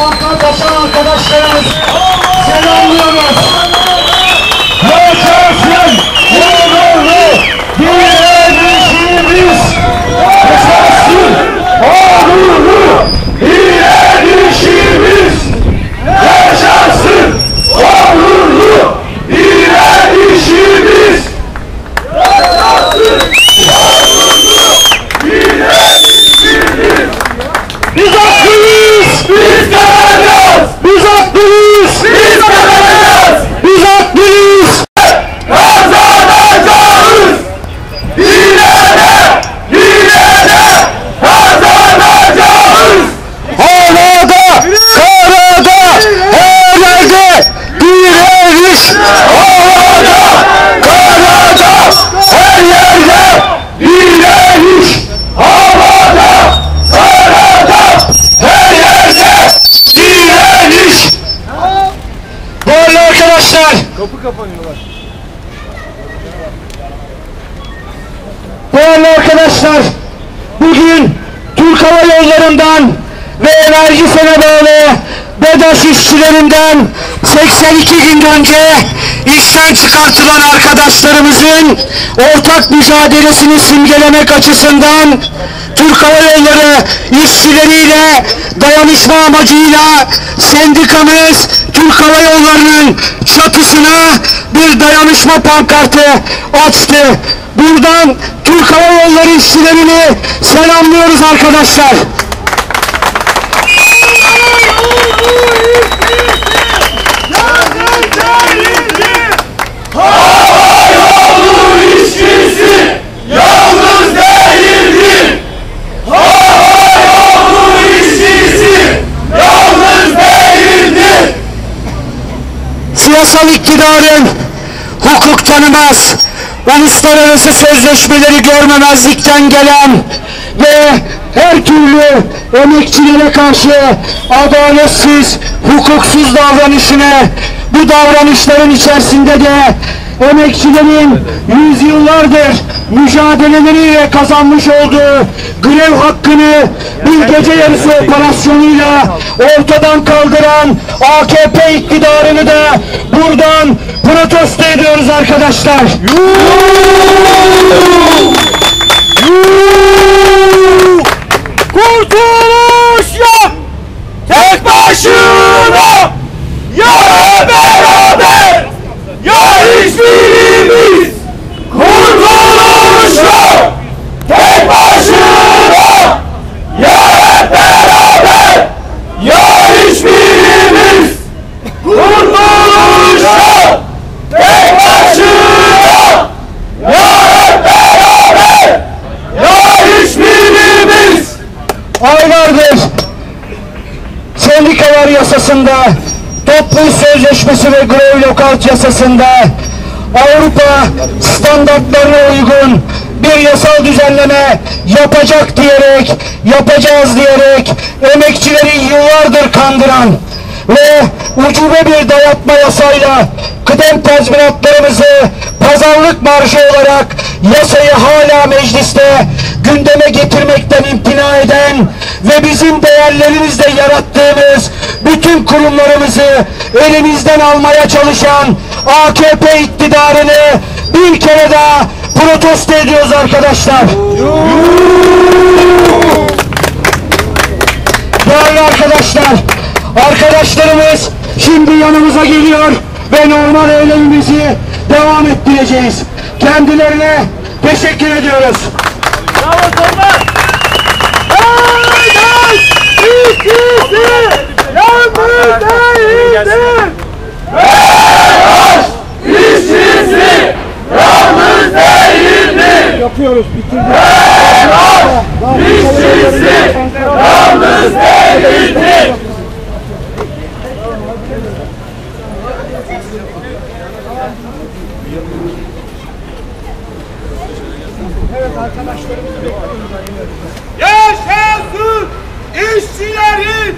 kamptan kaçan arkadaşlarımız selamlıyoruz. Kapı kapanıyorlar. Değerli arkadaşlar, bugün Türk Hava Yolları'ndan ve enerji sene bağlı BEDAŞ işçilerinden 82 gün önce işten çıkartılan arkadaşlarımızın ortak mücadelesini simgelemek açısından Türk Hava Yolları işçileriyle dayanışma amacıyla sendikamız Türk çatısına bir dayanışma pankartı açtı. Buradan Türk Hava Yolları işçilerini selamlıyoruz arkadaşlar. Siyasal iktidarın hukuk tanımaz, uluslararası sözleşmeleri görmemezlikten gelen ve her türlü emekçilere karşı adaletsiz, hukuksuz davranışını bu davranışların içerisinde de emekçilerin yüzyıllardır mücadeleleriyle kazanmış olduğu grev hakkını bir gece yarısı operasyonuyla ortadan kaldıran AKP iktidarını da buradan protesto ediyoruz arkadaşlar. Kurtuluş yasasında, toplu sözleşmesi ve grev lokalt yasasında Avrupa standartlarına uygun bir yasal düzenleme yapacak diyerek, yapacağız diyerek emekçileri yıllardır kandıran ve ucube bir dayatma yasayla kıdem tazminatlarımızı pazarlık marjı olarak yasayı hala mecliste gündeme getirmekten imtina eden ve bizim değerlerimizle yarattığımız bütün kurumlarımızı elimizden almaya çalışan AKP iktidarını bir kere daha protesto ediyoruz arkadaşlar. Değerli arkadaşlar, arkadaşlarımız şimdi yanımıza geliyor ve normal eylemimizi devam ettireceğiz. Kendilerine teşekkür ediyoruz. Bravo Tolga! Haydi! İkisi! İşçisi! Yalnız değildir! Yaşasın işçilerin